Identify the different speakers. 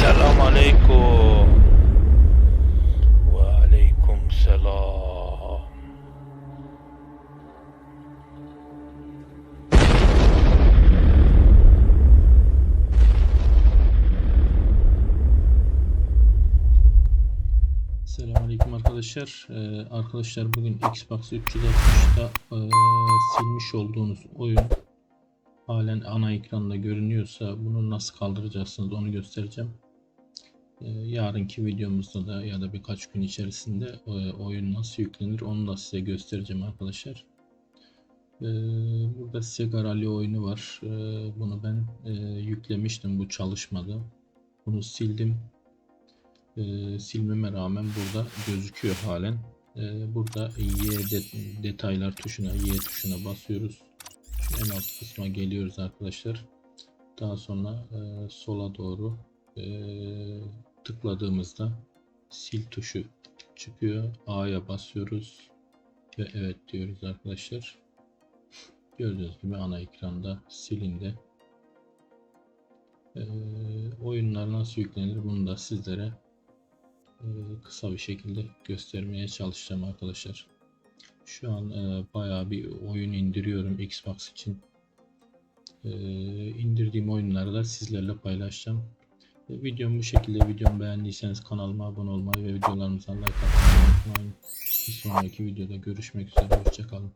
Speaker 1: Esselamu Aleyküm. Ve Aleyküm Selam. Selamun arkadaşlar. Ee, arkadaşlar bugün Xbox 360'da e, silmiş olduğunuz oyun halen ana ekranda görünüyorsa bunu nasıl kaldıracaksınız onu göstereceğim. Ee, yarınki videomuzda da ya da birkaç gün içerisinde e, oyun nasıl yüklenir onu da size göstereceğim arkadaşlar. Ee, burada Sega Rally oyunu var. Ee, bunu ben e, yüklemiştim. Bu çalışmadı. Bunu sildim. Silmeme rağmen burada gözüküyor halen. Burada Y de- detaylar tuşuna, Y tuşuna basıyoruz. En alt kısma geliyoruz arkadaşlar. Daha sonra e, sola doğru tıkladığımızda sil tuşu çıkıyor. A'ya basıyoruz ve evet diyoruz arkadaşlar. Gördüğünüz gibi ana ekranda silindi. Ee, oyunlar nasıl yüklenir bunu da sizlere e, kısa bir şekilde göstermeye çalışacağım arkadaşlar. Şu an e, bayağı bir oyun indiriyorum Xbox için. E, indirdiğim oyunları da sizlerle paylaşacağım. Videomu bu şekilde. Videomu beğendiyseniz kanalıma abone olmayı ve videolarımıza like atmayı unutmayın. Bir sonraki videoda görüşmek üzere. Hoşçakalın.